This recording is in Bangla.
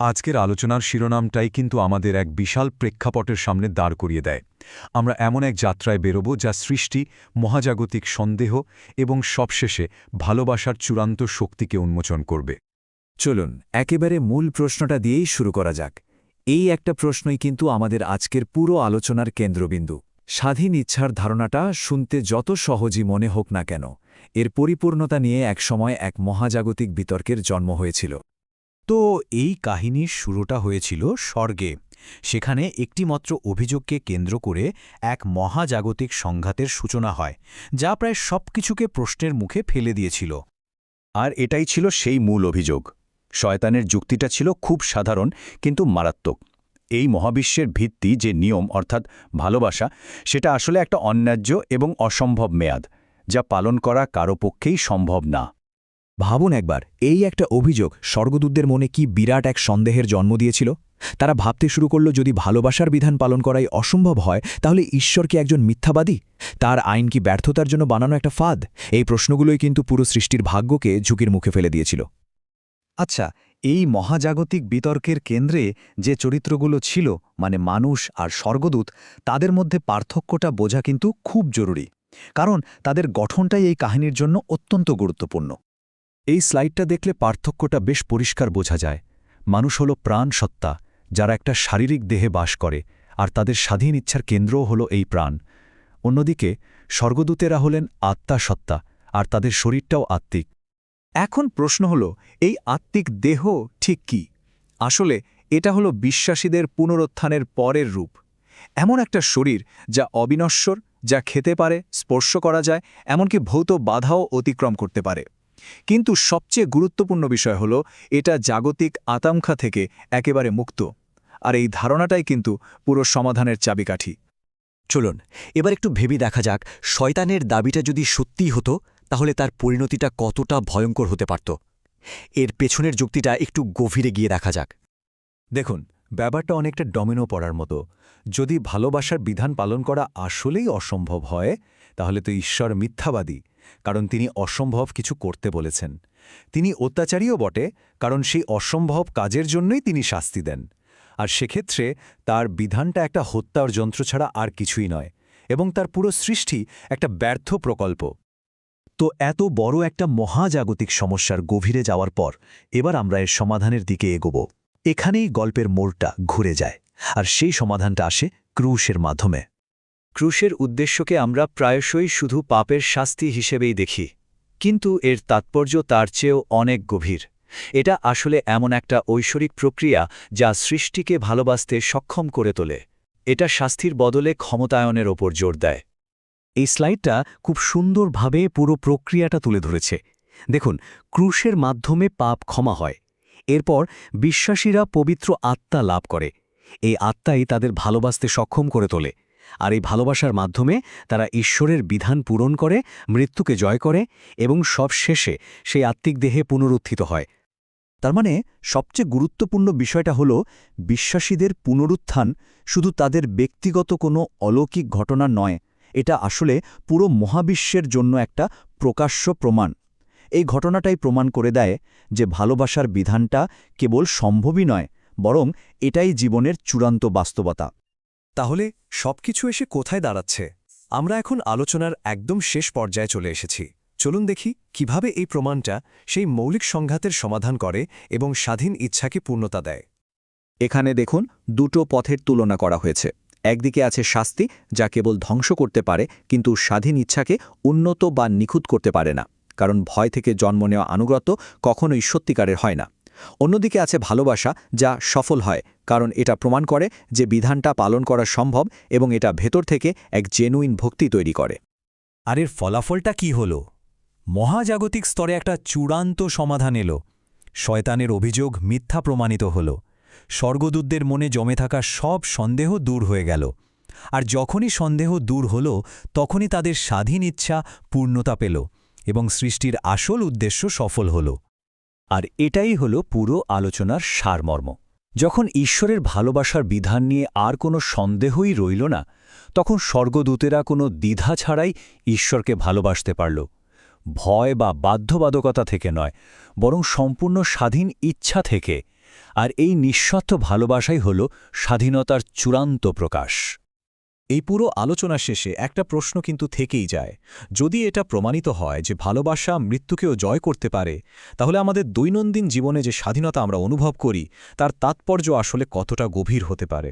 আজকের আলোচনার শিরোনামটাই কিন্তু আমাদের এক বিশাল প্রেক্ষাপটের সামনে দাঁড় করিয়ে দেয়। আমরা এমন এক যাত্রায় বেরোব যা সৃষ্টি, মহাজাগতিক সন্দেহ এবং সবশেষে ভালোবাসার চূড়ান্ত শক্তিকে উন্মোচন করবে। চলুন, একেবারে মূল প্রশ্নটা দিয়েই শুরু করা যাক। এই একটা প্রশ্নই কিন্তু আমাদের আজকের পুরো আলোচনার কেন্দ্রবিন্দু। স্বাধীন ইচ্ছার ধারণাটা শুনতে যত সহজই মনে হোক না কেন, এর পরিপূর্ণতা নিয়ে একসময় এক মহাজাগতিক বিতর্কের জন্ম হয়েছিল। তো এই কাহিনীর শুরুটা হয়েছিল স্বর্গে। সেখানে একটিমাত্র অভিযোগকে কেন্দ্র করে এক মহাজাগতিক সংঘাতের সূচনা হয়, যা প্রায় সবকিছুকে প্রশ্নের মুখে ফেলে দিয়েছিল। আর এটাই ছিল সেই মূল অভিযোগ। শয়তানের যুক্তিটা ছিল খুব সাধারণ, কিন্তু মারাত্মক। এই মহাবিশ্বের ভিত্তি যে নিয়ম, অর্থাৎ ভালোবাসা, সেটা আসলে একটা অন্যায্য এবং অসম্ভব মেয়াদ, যা পালন করা কারও পক্ষেই সম্ভব না। ভাবুন একবার, এই একটা অভিযোগ স্বর্গদূতদের মনে কি বিরাট এক সন্দেহের জন্ম দিয়েছিল? তারা ভাবতে শুরু করল, যদি ভালোবাসার বিধান পালন করাই অসম্ভব হয়, তাহলে ঈশ্বর কি একজন মিথ্যাবাদী? তার আইন কি ব্যর্থতার জন্য বানানো একটা ফাঁদ? এই প্রশ্নগুলোই কিন্তু পুরো সৃষ্টির ভাগ্যকে ঝুঁকির মুখে ফেলে দিয়েছিল। আচ্ছা এই মহাজাগতিক বিতর্কের কেন্দ্রে যে চরিত্রগুলো ছিল মানে মানুষ আর স্বর্গদূত, তাদের মধ্যে পার্থক্যটা বোঝা কিন্তু খুব জরুরি। কারণ তাদের গঠনটাই এই কাহিনীর জন্য অত্যন্ত গুরুত্বপূর্ণ। এই স্লাইডটা দেখলে পার্থক্যটা বেশ পরিষ্কার বোঝা যায়। মানুষ হল প্রাণ সত্তা, যারা একটা শারীরিক দেহে বাস করে, আর তাদের স্বাধীন ইচ্ছার কেন্দ্রও হল এই প্রাণ। অন্যদিকে, স্বর্গদূতেরা হলেন আত্মা সত্তা, আর তাদের শরীরটাও আত্মিক। এখন প্রশ্ন হল, এই আত্মিক দেহ ঠিক কি? আসলে এটা হলো বিশ্বাসীদের পুনরুত্থানের পরের রূপ। এমন একটা শরীর যা অবিনশ্বর, যা খেতে পারে, স্পর্শ করা যায়, এমনকি ভৌত বাধাও অতিক্রম করতে পারে। কিন্তু সবচেয়ে গুরুত্বপূর্ণ বিষয় হল, এটা জাগতিক আকাঙ্ক্ষা থেকে একেবারে মুক্ত। আর এই ধারণাটাই কিন্তু পুরো সমাধানের চাবিকাঠি। চলুন, এবার একটু ভেবে দেখা যাক, শয়তানের দাবিটা যদি সত্যিই হতো, তাহলে তার পরিণতিটা কতটা ভয়ঙ্কর হতে পারত। এর পেছনের যুক্তিটা একটু গভীরে গিয়ে দেখা যাক। দেখুন, ব্যাপারটা অনেকটা ডমিনো পড়ার মতো। যদি ভালোবাসার বিধান পালন করা আসলেই অসম্ভব হয়, তাহলে তো ঈশ্বর মিথ্যাবাদী। কারণ তিনি অসম্ভব কিছু করতে বলেছেন। তিনি অত্যাচারীও বটে, কারণ সেই অসম্ভব কাজের জন্যই তিনি শাস্তি দেন। আর সেক্ষেত্রে তার বিধানটা একটা হত্যার যন্ত্র ছাড়া আর কিছুই নয় এবং তার পুরো সৃষ্টি একটা ব্যর্থ প্রকল্প। তো এত বড় একটা মহাজাগতিক সমস্যার গভীরে যাওয়ার পর এবার আমরা এর সমাধানের দিকে এগোব। এখানেই গল্পের মোড়টা ঘুরে যায়। আর সেই সমাধানটা আসে ক্রুশের মাধ্যমে। ক্রুশের উদ্দেশ্যকে আমরা প্রায়শই শুধু পাপের শাস্তি হিসেবেই দেখি, কিন্তু এর তাৎপর্য তার চেয়েও অনেক গভীর। এটা আসলে এমন একটা ঐশ্বরিক প্রক্রিয়া যা সৃষ্টিকে ভালোবাসতে সক্ষম করে তোলে। এটা শাস্তির বদলে ক্ষমতায়নের ওপর জোর দেয়। এই স্লাইডটা খুব সুন্দরভাবে পুরো প্রক্রিয়াটা তুলে ধরেছে। দেখুন, ক্রুশের মাধ্যমে পাপ ক্ষমা হয়। এরপর বিশ্বাসীরা পবিত্র আত্মা লাভ করে। এই আত্মাই তাদের ভালোবাসতে সক্ষম করে তোলে। আর এই ভালোবাসার মাধ্যমে তারা ঈশ্বরের বিধান পূরণ করে, মৃত্যুকে জয় করে এবং সব শেষে সেই আত্মিক দেহে পুনরুত্থিত হয়। তার মানে সবচেয়ে গুরুত্বপূর্ণ বিষয়টা হল বিশ্বাসীদের পুনরুত্থান শুধু তাদের ব্যক্তিগত কোনো অলৌকিক ঘটনা নয়, এটা আসলে পুরো মহাবিশ্বের জন্য একটা প্রকাশ্য প্রমাণ। এই ঘটনাটাই প্রমাণ করে দেয় যে ভালোবাসার বিধানটা কেবল সম্ভবই নয়, বরং এটাই জীবনের চূড়ান্ত বাস্তবতা। তাহলে সবকিছু এসে কোথায় দাঁড়াচ্ছে? আমরা এখন আলোচনার একদম শেষ পর্যায়ে চলে এসেছি। চলুন দেখি কীভাবে এই প্রমাণটা সেই মৌলিক সংঘাতের সমাধান করে এবং স্বাধীন ইচ্ছাকে পূর্ণতা দেয়। এখানে দেখুন, দুটো পথের তুলনা করা হয়েছে। একদিকে আছে শাস্তি, যা কেবল ধ্বংস করতে পারে, কিন্তু স্বাধীন ইচ্ছাকে উন্নত বা নিখুঁত করতে পারে না। কারণ ভয় থেকে জন্ম নেওয়া আনুগত্য কখনোই সত্যিকারের হয় না। অন্যদিকে আছে ভালোবাসা, যা সফল হয়, কারণ এটা প্রমাণ করে যে বিধানটা পালন করা সম্ভব এবং এটা ভেতর থেকে এক জেনুইন ভক্তি তৈরি করে। আর এর ফলাফলটা কি হল? মহাজাগতিক স্তরে একটা চূড়ান্ত সমাধান এলো। শয়তানের অভিযোগ মিথ্যা প্রমাণিত হল। স্বর্গদূতদের মনে জমে থাকা সব সন্দেহ দূর হয়ে গেল। আর যখনই সন্দেহ দূর হল, তখনই তাদের স্বাধীন ইচ্ছা পূর্ণতা পেল এবং সৃষ্টির আসল উদ্দেশ্য সফল হল। আর এটাই হল পুরো আলোচনার সারমর্ম। যখন ঈশ্বরের ভালোবাসার বিধান নিয়ে আর কোনো সন্দেহই রইল না, তখন স্বর্গদূতেরা কোনো দ্বিধা ছাড়াই ঈশ্বরকে ভালোবাসতে পারল। ভয় বা বাধ্যবাধকতা থেকে নয়, বরং সম্পূর্ণ স্বাধীন ইচ্ছা থেকে। আর এই নিঃস্বার্থ ভালোবাসাই হল স্বাধীনতার চূড়ান্ত প্রকাশ। এই পুরো আলোচনা শেষে একটা প্রশ্ন কিন্তু থেকেই যায়। যদি এটা প্রমাণিত হয় যে ভালোবাসা মৃত্যুকেও জয় করতে পারে, তাহলে আমাদের দৈনন্দিন জীবনে যে স্বাধীনতা আমরা অনুভব করি, তার তাৎপর্য আসলে কতটা গভীর হতে পারে?